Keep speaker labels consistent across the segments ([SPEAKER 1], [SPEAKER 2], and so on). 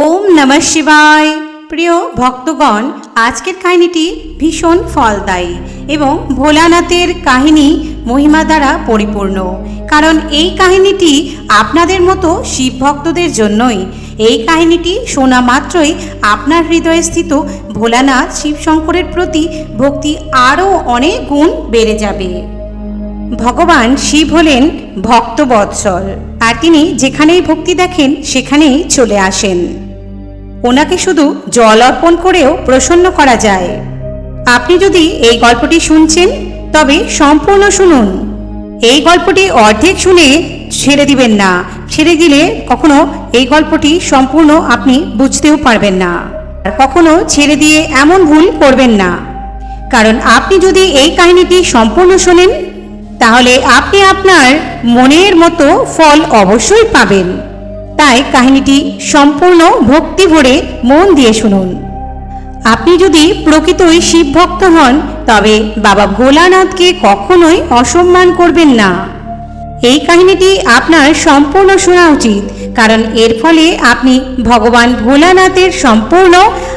[SPEAKER 1] ওম নমঃ শিবায়। প্রিয় ভক্তগণ, আজকের কাহিনীটি ভীষণ ফলদায়ী এবং ভোলানাথের কাহিনী মহিমা দ্বারা পরিপূর্ণ। কারণ এই কাহিনীটি আপনাদের মতো শিব ভক্তদের জন্যই। এই কাহিনীটি শোনা মাত্রই আপনার হৃদয়ে স্থিত ভোলানাথ শিবশঙ্করের প্রতি ভক্তি আরও অনেক গুণ বেড়ে যাবে। ভগবান শিব হলেন ভক্তবৎসল, আর তিনি যেখানেই ভক্তি দেখেন, সেখানেই চলে আসেন। ওনাকে শুধু জল অর্পণ করেও প্রসন্ন করা যায়। আপনি যদি এই গল্পটি শুনছেন, তবে সম্পূর্ণ শুনুন। এই গল্পটি অর্ধেক শুনে ছেড়ে দিবেন না। ছেড়ে দিলে কখনো এই গল্পটি সম্পূর্ণ আপনি বুঝতেও পারবেন না। আর কখনো ছেড়ে দিয়ে এমন ভুল করবেন না। কারণ আপনি যদি এই কাহিনীটি সম্পূর্ণ শোনেন তাহলে আপনি আপনার মনের মতো ফল অবশ্যই পাবেন। তাই কাহিনীটি সম্পূর্ণ ভক্তি ভরে মন দিয়ে শুনুন। আপনি যদি প্রকৃতই শিব ভক্ত হন, তবে বাবা ভোলানাথকে কখনোই অসম্মান করবেন না। এই কাহিনীটি আপনার সম্পূর্ণ শোনা উচিত, কারণ এর ফলে আপনি ভগবান ভোলানাথের সম্পূর্ণ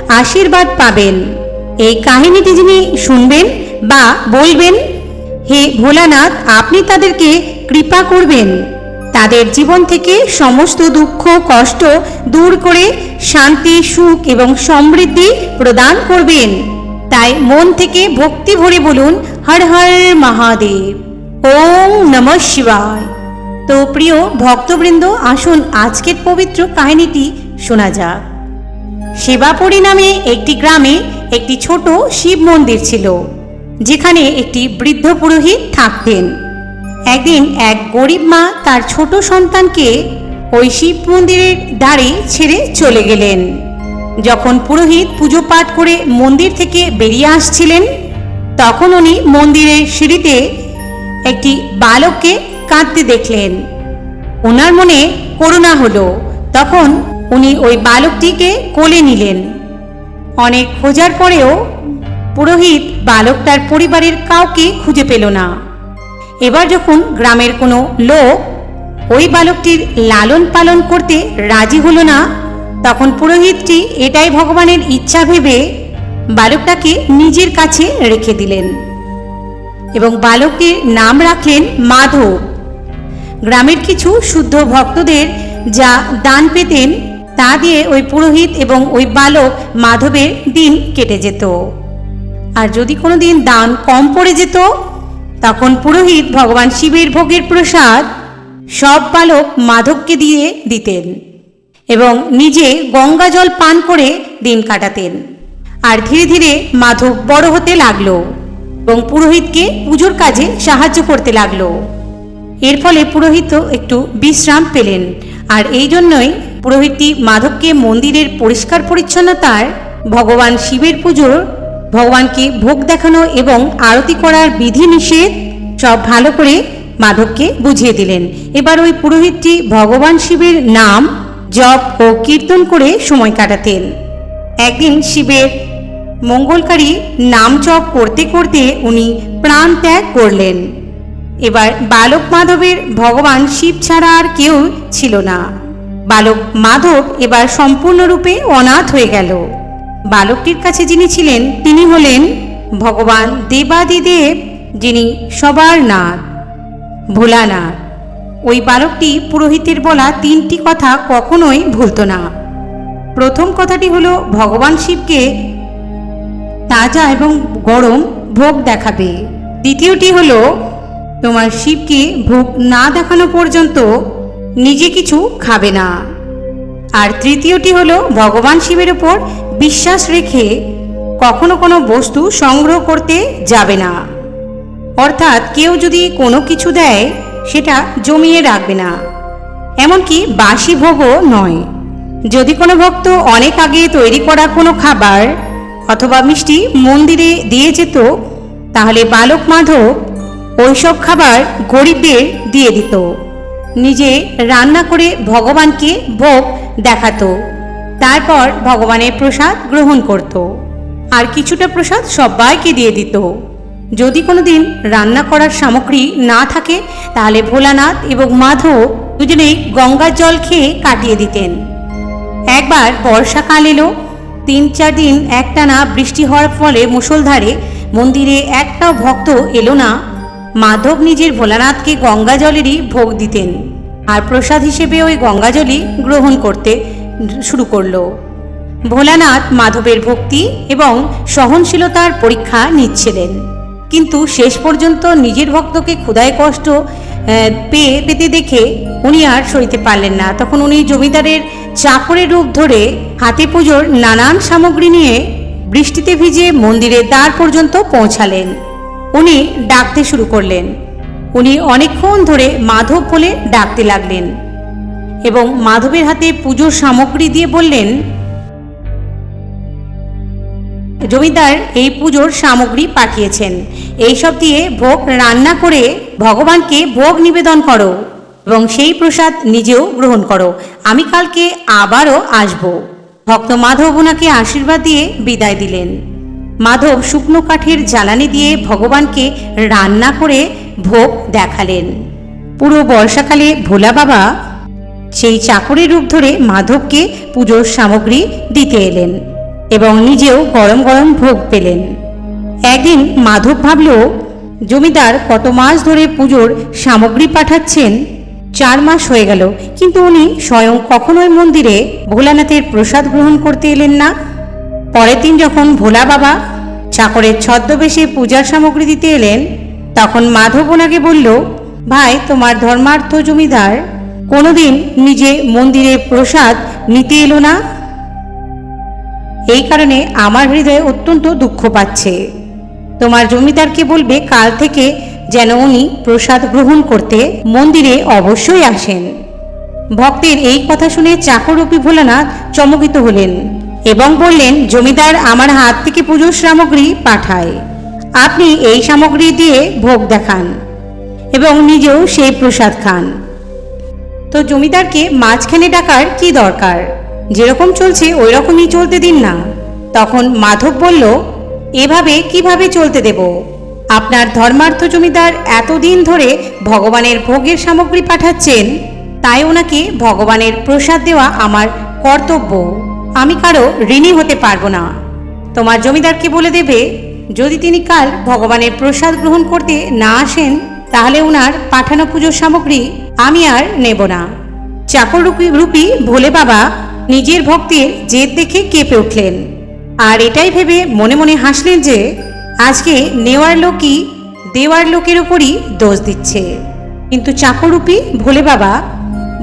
[SPEAKER 1] আশীর্বাদ পাবেন। এই কাহিনীটি যিনি শুনবেন বা বলবেন হে ভোলানাথ, আপনি তাদেরকে কৃপা করবেন। তাদের জীবন থেকে সমস্ত দুঃখ, কষ্ট দূর করে শান্তি, সুখ এবং সমৃদ্ধি প্রদান করবেন। তাই মন থেকে ভক্তি ভরে বলুন, হর হর মহাদেব। ওম নমঃ শিবায়। তো প্রিয় ভক্তবৃন্দ, আসুন আজকের পবিত্র কাহিনীটি শোনা যাক। সেবাপুরী নামে একটি গ্রামে একটি ছোট শিব মন্দির ছিল। যেখানে একটি বৃদ্ধ পুরোহিত থাকতেন। একদিন এক গরিব মা তার ছোট সন্তানকে ওই শিব মন্দিরের দ্বারে ছেড়ে চলে গেলেন। যখন পুরোহিত পুজো পাঠ করে মন্দির থেকে বেরিয়ে আসছিলেন, তখন উনি মন্দিরের সিঁড়িতে একটি বালককে কাঁদতে দেখলেন। ওনার মনে করুণা হলো। তখন উনি ওই বালকটিকে কোলে নিলেন। অনেক খোঁজার পরেও পুরোহিত বালকটার পরিবারের কাউকে খুঁজে পেল না। এবার যখন গ্রামের কোনো লোক ওই বালকটির লালন পালন করতে রাজি হলো না, তখন পুরোহিতটি এটাই ভগবানের ইচ্ছা ভেবে বালকটাকে নিজের কাছে রেখে দিলেন এবং বালকটির নাম রাখলেন মাধব। গ্রামের কিছু শুদ্ধ ভক্তদের যা দান পেতেন, তা দিয়ে ওই পুরোহিত এবং ওই বালক মাধবের দিন কেটে যেত। আর যদি কোনো দিন দান কম পড়ে যেত, তখন পুরোহিত ভগবান শিবের ভোগের প্রসাদ সব বালক মাধবকে দিয়ে দিতেন এবং নিজে গঙ্গা জল পান করে দিন কাটাতেন। আর ধীরে ধীরে মাধব বড় হতে লাগল এবং পুরোহিতকে পুজোর কাজে সাহায্য করতে লাগল। এর ফলে পুরোহিত একটু বিশ্রাম পেলেন আর এই জন্যই পুরোহিতটি মাধবকে মন্দিরের পরিষ্কার পরিচ্ছন্নতার ভগবান শিবের পুজোর ভগবানকে ভোগ দেখানো এবং আরতি করার বিধি নিষেধ সব ভালো করে মাধবকে বুঝিয়ে দিলেন। এবার ওই পুরোহিতটি ভগবান শিবের নাম জপ ও কীর্তন করে সময় কাটাতেন। একদিন শিবের মঙ্গলকারী নাম জপ করতে করতে উনি প্রাণ ত্যাগ করলেন। এবার বালক মাধবের ভগবান শিব ছাড়া আর কেউ ছিল না। বালক মাধব এবার সম্পূর্ণরূপে অনাথ হয়ে গেল। বালকটির কাছে যিনি ছিলেন, তিনি হলেন ভগবান দেবাদিদেব, যিনি সবার নাথ, ভোলানাথ। ওই বালকটি পুরোহিতের বলা তিনটি কথা কখনোই ভুলত না। প্রথম কথাটি হলো, ভগবান শিবকে তাজা এবং গরম ভোগ দেখাবে। দ্বিতীয়টি হলো, তোমার শিবকে ভোগ না দেখানো পর্যন্ত নিজে কিছু খাবে না। আর তৃতীয়টি হলো, ভগবান শিবের উপর বিশ্বাস রেখে কখনো কোনো বস্তু সংগ্রহ করতে যাবে না। অর্থাৎ কেউ যদি কোনো কিছু দেয়, সেটা জমিয়ে রাখবে না। এমনকি বাসি ভোগও নয়। যদি কোনো ভক্ত অনেক আগে তৈরি করা কোনো খাবার অথবা মিষ্টি মন্দিরে দিয়ে যেত, তাহলে বালক মাধব ওইসব খাবার গরিবদের দিয়ে দিত। নিজে রান্না করে ভগবানকে ভোগ দেখাতো। তারপর ভগবানের প্রসাদ গ্রহণ করত। আর কিছুটা প্রসাদ সবাইকে দিয়ে দিত। যদি কোনোদিন রান্না করার সামগ্রী না থাকে, তাহলে ভোলানাথ এবং মাধব দুজনেই গঙ্গার জল খেয়ে কাটিয়ে দিতেন। এক একবার বর্ষাকাল এলো। তিন চার দিন একটানা বৃষ্টি হওয়ার ফলে মুষলধারে মন্দিরে একটাও ভক্ত এলো না। মাধব নিজের ভোলানাথকে গঙ্গা জলেরই ভোগ দিতেন। আর প্রসাদ হিসেবে ওই গঙ্গা জলই গ্রহণ করতে শুরু করল। ভোলানাথ মাধবের ভক্তি এবং সহনশীলতার পরীক্ষা নিচ্ছিলেন। কিন্তু শেষ পর্যন্ত নিজের ভক্তকে ক্ষুদায় কষ্ট পেয়ে পেতে দেখে উনি আর সইতে পারলেন না। তখন উনি জমিদারের চাকরের রূপ ধরে হাতে পুজোর নানান সামগ্রী নিয়ে বৃষ্টিতে ভিজে মন্দিরের দ্বার পর্যন্ত পৌঁছালেন। উনি ডাকতে শুরু করলেন। উনি অনেকক্ষণ ধরে মাধব বলে ডাকতে লাগলেন। এবং মাধবের হাতে পুজোর সামগ্রী দিয়ে বললেন, জমিদার এই পুজোর সামগ্রী পাঠিয়েছেন। এইসব দিয়ে ভোগ রান্না করে ভগবানকে ভোগ নিবেদন করো এবং সেই প্রসাদ নিজেও গ্রহণ করো। আমি কালকে আবারও আসব। ভক্ত মাধব ওনাকে আশীর্বাদ দিয়ে বিদায় দিলেন। মাধব শুকনো কাঠের জ্বালানি দিয়ে ভগবানকে রান্না করে ভোগ দেখালেন। পুরো বর্ষাকালে ভোলা বাবা সেই চাকরের রূপ ধরে মাধবকে পুজোর সামগ্রী দিতে এলেন এবং নিজেও গরম গরম ভোগ পেলেন। একদিন মাধব ভাবল, জমিদার কত মাস ধরে পুজোর সামগ্রী পাঠাচ্ছেন? চার মাস হয়ে গেল, কিন্তু উনি স্বয়ং কখনোই মন্দিরে ভোলানাথের প্রসাদ গ্রহণ করতে এলেন না। পরের দিন যখন ভোলা বাবা চাকরের ছদ্মবেশে পূজার সামগ্রী দিতে এলেন, তখন মাধব ওনাকে বলল, ভাই, তোমার ধর্মার্থ জমিদার কোনোদিন নিজে মন্দিরে প্রসাদ নিতে এলো না? এই কারণে আমার হৃদয়ে অত্যন্ত দুঃখ পাচ্ছে। তোমার জমিদারকে বলবে কাল থেকে যেন উনি প্রসাদ গ্রহণ করতে মন্দিরে অবশ্যই আসেন। ভক্তের এই কথা শুনে চাকরূপী ভোলানাথ চমকিত হলেন এবং বললেন, জমিদার, আমার হাত থেকে পুজোর সামগ্রী পাঠায়। আপনি এই সামগ্রী দিয়ে ভোগ দেখান এবং নিজেও সেই প্রসাদ খান। তো জমিদারকে মাঝখানে ডাকার কি দরকার? যেরকম চলছে ওই রকমই চলতে দিন না। তখন মাধব বলল, এভাবে কীভাবে চলতে দেব? আপনার ধর্মার্থ জমিদার এতদিন ধরে ভগবানের ভোগের সামগ্রী পাঠাচ্ছেন, তাই ওনাকে ভগবানের প্রসাদ দেওয়া আমার কর্তব্য। আমি কারও ঋণী হতে পারব না। তোমার জমিদারকে বলে দেবে, যদি তিনি কাল ভগবানের প্রসাদ গ্রহণ করতে না আসেন, তাহলে ওনার পাঠানো পুজোর সামগ্রী আমি আর নেব না। চাকর রূপী ভোলে বাবা নিজের ভক্তের জেদ দেখে কেঁপে উঠলেন। আর এটাই ভেবে মনে মনে হাসলেন যে, আজকে নেওয়ার লোকই দেওয়ার লোকের উপরই দোষ দিচ্ছে। কিন্তু চাকরূপী ভোলে বাবা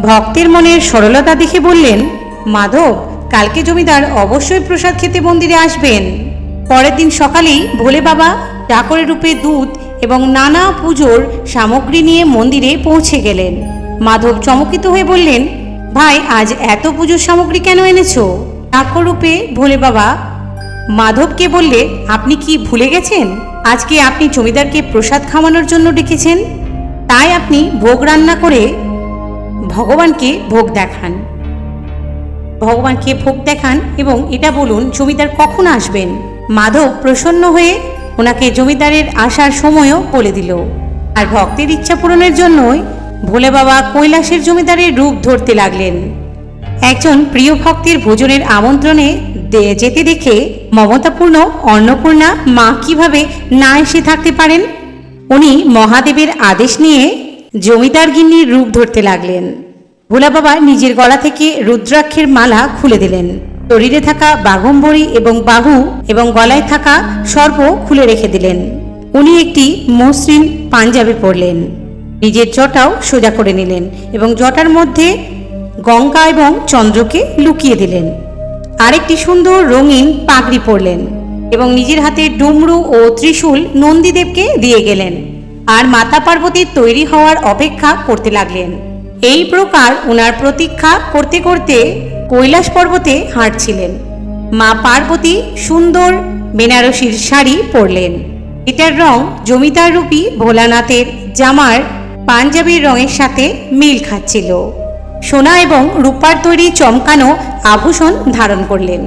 [SPEAKER 1] ভক্তের মনের সরলতা দেখে বললেন, মাধব, কালকে জমিদার অবশ্যই প্রসাদ খেতে মন্দিরে আসবেন। পরের দিন সকালেই ভোলে বাবা চাকরের রূপে দুধ এবং নানা পুজোর সামগ্রী নিয়ে মন্দিরে পৌঁছে গেলেন। মাধব চমকিত হয়ে বললেন, ভাই, আজ এত পুজোর সামগ্রী কেন এনেছো? রূপে ভোলে বাবা। মাধবকে বললে, আপনি কি ভুলে গেছেন? আজকে আপনি জমিদারকে প্রসাদ খাওয়ানোর জন্য ডেকেছেন। তাই আপনি ভোগ রান্না করে ভগবানকে ভোগ দেখান। ভগবানকে ভোগ দেখান এবং এটা বলুন, জমিদার কখন আসবেন? মাধব প্রসন্ন হয়ে ওনাকে জমিদারের আসার সময়ও বলে দিল। আর ভক্তের ইচ্ছা পূরণের জন্যই ভোলে বাবা কৈলাসের জমিদারের রূপ ধরতে লাগলেন। একজন প্রিয় ভক্তের ভোজনের আমন্ত্রণে যেতে দেখে মমতাপূর্ণ, অন্নপূর্ণা, মা কীভাবে না এসে থাকতে পারেন? উনি মহাদেবের আদেশ নিয়ে জমিদার গিন্নির রূপ ধরতে লাগলেন। ভোলা বাবা নিজের গলা থেকে রুদ্রাক্ষের মালা খুলে দিলেন। শরীরে থাকা বাঘম্বরী এবং বাহু এবং গলায় থাকা সর্প খুলে রেখে দিলেন। উনি একটি মসৃণ পাঞ্জাবি পরলেন। নিজের জটাও সোজা করে নিলেন এবং জটার মধ্যে গঙ্গা এবং চন্দ্রকে লুকিয়ে দিলেন। আরেকটি সুন্দর রঙিন পাগড়ি পরলেন এবং নিজের হাতে ডুমরু ও ত্রিশূল নন্দীদেবকে দিয়ে গেলেন আর মাতা পার্বতীর তৈরি হওয়ার অপেক্ষা করতে লাগলেন। এই প্রকার ওনার প্রতীক্ষা করতে করতে কৈলাস পর্বতে হাঁটছিলেন। মা পার্বতী সুন্দর বেনারসির শাড়ি পরলেন। এটার রং জমিদার রূপী ভোলানাথের জামার পাঞ্জাবির রঙের সাথে মিল খাচ্ছিল। সোনা এবং রূপার তৈরি চমকানো আভূষণ ধারণ করলেন।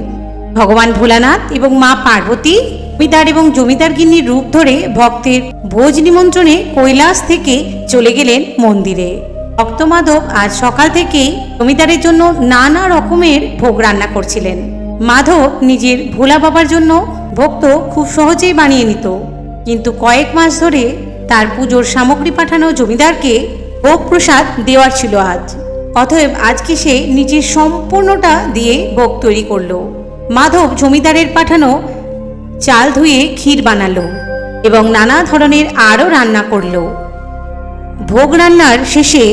[SPEAKER 1] ভগবান ভোলানাথ এবং মা পার্বতী জমিদার এবং জমিদার গিন্নির রূপ ধরে ভক্তের ভোজ নিমন্ত্রণে কৈলাস থেকে চলে গেলেন মন্দিরে। ভক্তমাধব আজ সকাল থেকেই জমিদারের জন্য নানা রকমের ভোগ রান্না করছিলেন। মাধব নিজের ভোলা বাবার জন্য ভক্ত খুব সহজেই বানিয়ে নিত। কিন্তু কয়েক মাস ধরে তার পুজোর সামগ্রী পাঠানো জমিদারকে ভোগ প্রসাদ দেওয়ার ছিল আজ। অতএব আজকে সে নিজের সম্পূর্ণটা দিয়ে ভোগ তৈরি করল। মাধব জমিদারের পাঠানো চাল ধুয়ে ক্ষীর বানালো এবং নানা ধরনের আরও রান্না করল। ভোগ রান্নার শেষে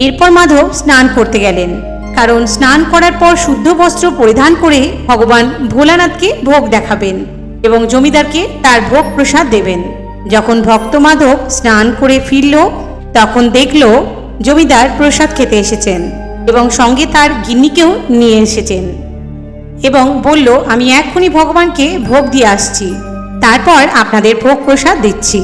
[SPEAKER 1] এরপর মাধব স্নান করতে গেলেন। কারণ স্নান করার পর শুদ্ধ বস্ত্র পরিধান করে ভগবান ভোলানাথকে ভোগ দেখাবেন এবং জমিদারকে তার ভোগ প্রসাদ দেবেন। যখন ভক্ত মাধব স্নান করে ফিরল, তখন দেখল জমিদার প্রসাদ খেতে এসেছেন এবং সঙ্গে তার গিন্নিকেও নিয়ে এসেছেন এবং বলল, আমি এক্ষুনি ভগবানকে ভোগ দিয়ে আসছি। তারপর আপনাদের ভোগ প্রসাদ দিচ্ছি।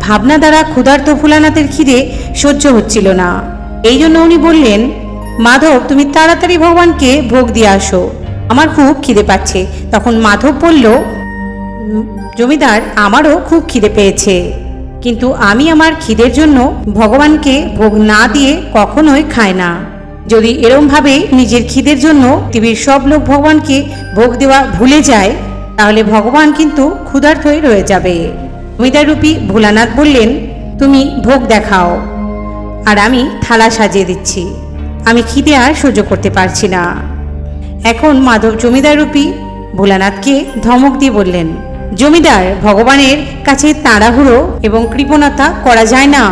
[SPEAKER 1] ভাবনা দ্বারা ক্ষুধার্ত ভোলানাথের খিদে সহ্য হচ্ছিল না। এই জন্য উনি বললেন, মাধব, তুমি তাড়াতাড়ি ভগবানকে ভোগ দিয়ে আসো। আমার খুব খিদে পাচ্ছে। তখন মাধব বলল জমিদার, আমারও খুব খিদে পেয়েছে। কিন্তু আমি আমার খিদের জন্য ভগবানকে ভোগ না দিয়ে কখনোই খাই না। যদি এরমভাবে নিজের খিদের জন্য পৃথিবীর সব লোক ভগবানকে ভোগ দেওয়া ভুলে যায়, তাহলে ভগবান কিন্তু ক্ষুধার্তই রয়ে যাবে। জমিদাররূপী ভোলানাথ বললেন, তুমি ভোগ দেখাও। আর আমি থালা সাজিয়ে দিচ্ছি। আমি খিদে আর সহ্য করতে পারছি না। এখন মাধব জমিদার রূপী ভোলানাথকে ধমক দিয়ে বললেন, জমিদার, ভগবানের কাছে তাড়াহুড়ো এবং কৃপণতা করা যায় না।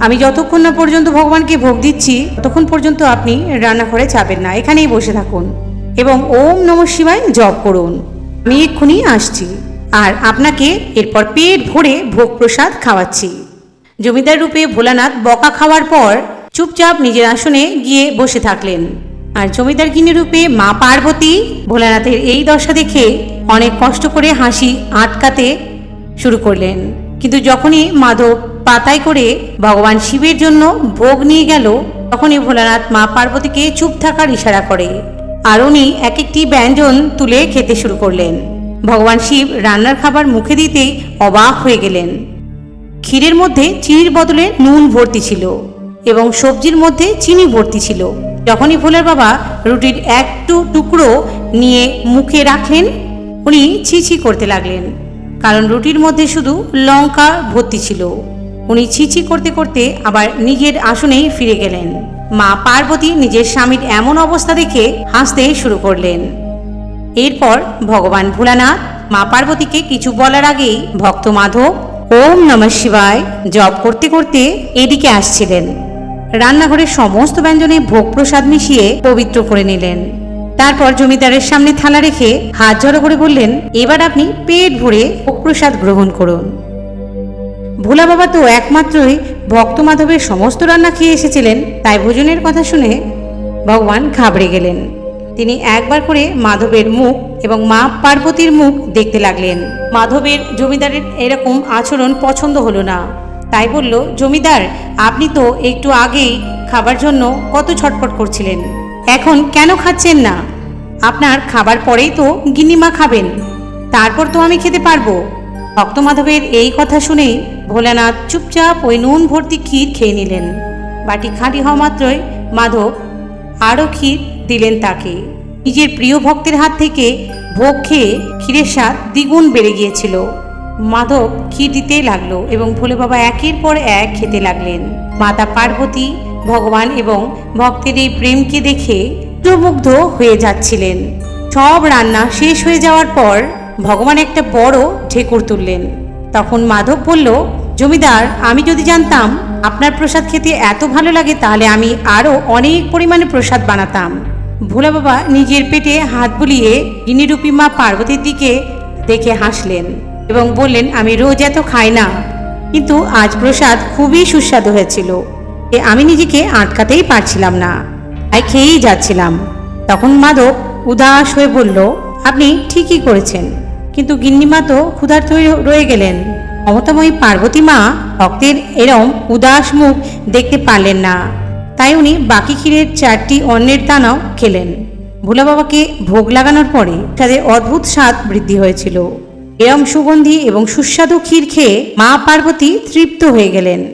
[SPEAKER 1] আমি যতক্ষণ না পর্যন্ত ভগবানকে ভোগ দিচ্ছি, ততক্ষণ পর্যন্ত আপনি রান্নাঘরে যাবেন না। এখানেই বসে থাকুন এবং ওম নম শিবায় জপ করুন। আমি এক্ষুনি আসছি। আর আপনাকে এরপর পেট ভরে ভোগ প্রসাদ খাওয়াচ্ছি। জমিদার রূপে ভোলানাথ বকা খাওয়ার পর চুপচাপ নিজের আসনে গিয়ে বসে থাকলেন। আর জমিদার গিনি রূপে মা পার্বতী ভোলানাথের এই দশা দেখে অনেক কষ্ট করে হাসি আটকাতে শুরু করলেন। কিন্তু যখনই মাধব পাতায় করে ভগবান শিবের জন্য ভোগ নিয়ে গেল, তখনই ভোলানাথ মা পার্বতীকে চুপ থাকার ইশারা করে। আর উনি এক একটি ব্যঞ্জন তুলে খেতে শুরু করলেন। ভগবান শিব রান্নার খাবার মুখে দিতেই অবাক হয়ে গেলেন। ক্ষীরের মধ্যে চিনির বদলে নুন ভর্তি ছিল এবং সবজির মধ্যে চিনি ভর্তি ছিল। যখনই ভোলার বাবা রুটির একটু টুকরো নিয়ে মুখে রাখলেন, উনি ছি ছি করতে লাগলেন। কারণ রুটির মধ্যে শুধু লঙ্কা ভর্তি ছিল। উনি ছিছি করতে করতে আবার নিজের আসনেই ফিরে গেলেন। মা পার্বতী নিজের স্বামীর এমন অবস্থা দেখে হাসতে শুরু করলেন। এরপর ভগবান ভোলানাথ মা পার্বতীকে কিছু বলার আগেই ভক্ত মাধব ওম নমঃ শিবায় জপ করতে করতে এদিকে আসছিলেন। রান্নাঘরের সমস্ত ব্যঞ্জনে ভোগ প্রসাদ মিশিয়ে পবিত্র করে নিলেন। তারপর জমিদারের সামনে থালা রেখে হাত জড়ো করে বললেন, এবার আপনি পেট ভরে ভোগ প্রসাদ গ্রহণ করুন। ভোলা বাবা তো একমাত্রই ভক্ত মাধবের সমস্ত রান্না খেয়ে এসেছিলেন, তাই ভোজনের কথা শুনে ভগবান ঘাবড়ে গেলেন। তিনি একবার করে মাধবের মুখ এবং মা পার্বতীর মুখ দেখতে লাগলেন। মাধবের জমিদারের এরকম আচরণ পছন্দ হলো না। তাই বলল, জমিদার, আপনি তো একটু আগেই খাবার জন্য কত ছটফট করছিলেন। এখন কেন খাচ্ছেন না? আপনার খাবার পরেই তো গিনিমা খাবেন। তারপর তো আমি খেতে পারব। ভক্ত মাধবের এই কথা শুনে ভোলানাথ চুপচাপ ওই নুন ভর্তি ক্ষীর খেয়ে নিলেন। বাটি খাঁটি হওয়া মাত্রই মাধব আরও ক্ষীর দিলেন তাকে। নিজের প্রিয় ভক্তের হাত থেকে ভোগ খেয়ে ক্ষীরের স্বাদ দ্বিগুণ বেড়ে গিয়েছিল। মাধব ক্ষীর দিতেই লাগল এবং ভোলে বাবা একের পর এক খেতে লাগলেন। মাতা পার্বতী, ভগবান এবং ভক্তের এই প্রেমকে দেখে মুগ্ধ হয়ে যাচ্ছিলেন। সব রান্না শেষ হয়ে যাওয়ার পর ভগবান একটা বড় ঠেকুর তুললেন। তখন মাধব বলল, জমিদার, আমি যদি জানতাম আপনার প্রসাদ খেতে এত ভালো লাগে তাহলে আমি আরও অনেক পরিমাণে প্রসাদ বানাতাম। ভোলা বাবা নিজের পেটে হাত বুলিয়ে গিনিরূপী মা পার্বতীর দিকে দেখে হাসলেন এবং বললেন, আমি রোজ এত খাই না। কিন্তু আজ প্রসাদ খুবই সুস্বাদু হয়েছিল। এ আমি নিজেকে আটকাতেই পারছিলাম না। তাই খেয়েই যাচ্ছিলাম। তখন মাধব উদাস হয়ে বলল, আপনি ঠিকই করেছেন। কিন্তু গিন্নিমা তো ক্ষুধার্ত রয়ে গেলেন। মমতাময়ী পার্বতী মা ভক্তের এরম উদাস মুখ দেখতে পারলেন না। তাই উনি বাকি ক্ষীরের চারটি অন্নের দানাও খেলেন। ভোলা বাবাকে ভোগ লাগানোর পরে তাদের অদ্ভুত স্বাদ বৃদ্ধি হয়েছিল। এরম সুগন্ধি এবং সুস্বাদু ক্ষীর খেয়ে মা পার্বতী তৃপ্ত হয়ে গেলেন।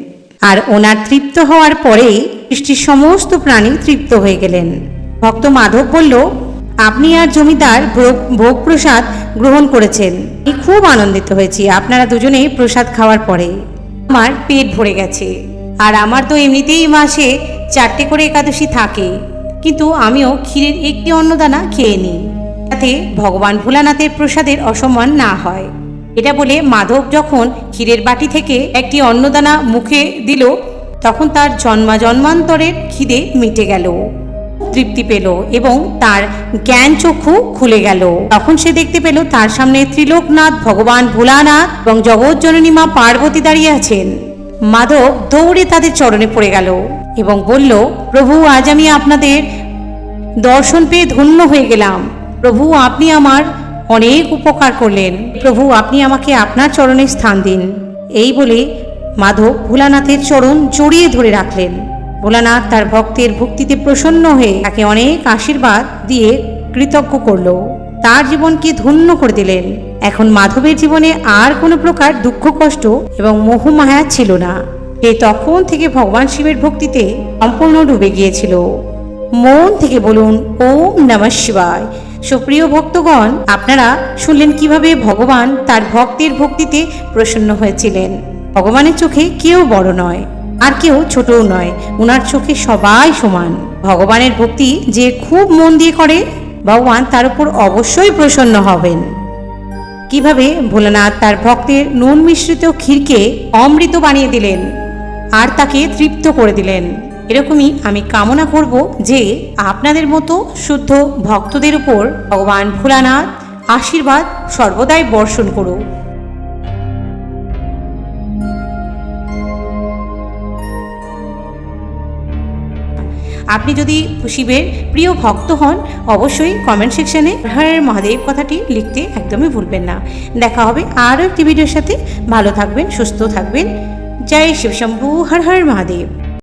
[SPEAKER 1] আর ওনার তৃপ্ত হওয়ার পরেই সৃষ্টির সমস্ত প্রাণী তৃপ্ত হয়ে গেলেন। ভক্ত মাধব বলল, আপনি আর জমিদার ভোগ- প্রসাদ গ্রহণ করেছেন। আমি খুব আনন্দিত হয়েছি আপনারা দুজনে প্রসাদ খাওয়ার পরে। আমার পেট ভরে গেছে। আর আমার তো এমনিতেই মাসে চারটে করে একাদশী থাকে। কিন্তু আমিও ক্ষীরের একটি অন্নদানা খেয়ে নিই। যাতে ভগবান ভোলানাথের প্রসাদের অসম্মান না হয়। এটা বলে মাধব যখন ক্ষীরের বাটি থেকে একটি অন্নদানা মুখে দিল, তখন তার জন্মা জন্মান্তরের খিদে মিটে গেল। তৃপ্তি পেল এবং তার জ্ঞান চক্ষু খুলে গেল। তখন সে দেখতে পেল তার সামনে ত্রিলোকনাথ, ভগবান ভোলানাথ এবং জগৎজননী মা পার্বতী দাঁড়িয়ে আছেন। মাধব দৌড়ে তাদের চরণে পড়ে গেল। এবং বলল, প্রভু, আজ আমি আপনাদের দর্শন পেয়ে ধন্য হয়ে গেলাম। প্রভু, আপনি আমার অনেক উপকার করলেন। প্রভু, আপনি আমাকে আপনার চরণে স্থান দিন। এই বলে মাধব ভোলানাথের চরণ জড়িয়ে ধরে রাখলেন। ভোলানাথ তার ভক্তের ভক্তিতে প্রসন্ন হয়ে তাকে অনেক আশীর্বাদ দিয়ে কৃতজ্ঞ করল। তার জীবনকে ধন্য করে দিলেন। এখন মাধবের জীবনে আর কোনো প্রকার দুঃখ, কষ্ট এবং মোহমায়া ছিল না। সে তখন থেকে ভগবান শিবের ভক্তিতে সম্পূর্ণ ডুবে গিয়েছিল। মন থেকে বলুন, ওম নমঃ শিবায়। সুপ্রিয় ভক্তগণ, আপনারা শুনলেন কীভাবে ভগবান তার ভক্তের ভক্তিতে প্রসন্ন হয়েছিলেন। ভগবানের চোখে কেউ বড় নয়, আর কেউ ছোটও নয় ওনার চোখে সবাই সমান। ভগবানের ভক্তি যে খুব মন দিয়ে করে, ভগবান তার উপর অবশ্যই প্রসন্ন হবেন। কীভাবে ভোলানাথ তার ভক্তের নুন মিশ্রিত ক্ষীরকে অমৃত বানিয়ে দিলেন আর তাকে তৃপ্ত করে দিলেন। এরকমই আমি কামনা করব যে আপনাদের মতো শুদ্ধ ভক্তদের উপর ভগবান ভোলানাথ আশীর্বাদ সর্বদাই বর্ষণ করুক। আপনি যদি শিবের প্রিয় ভক্ত হন, অবশ্যই কমেন্ট সেকশনে হরের মহাদেব কথাটি লিখতে একদমই ভুলবেন না। দেখা হবে আরও একটি ভিডিওর সাথে। ভালো থাকবেন, সুস্থ থাকবেন। জয় শিবশম্ভু হর হর মহাদেব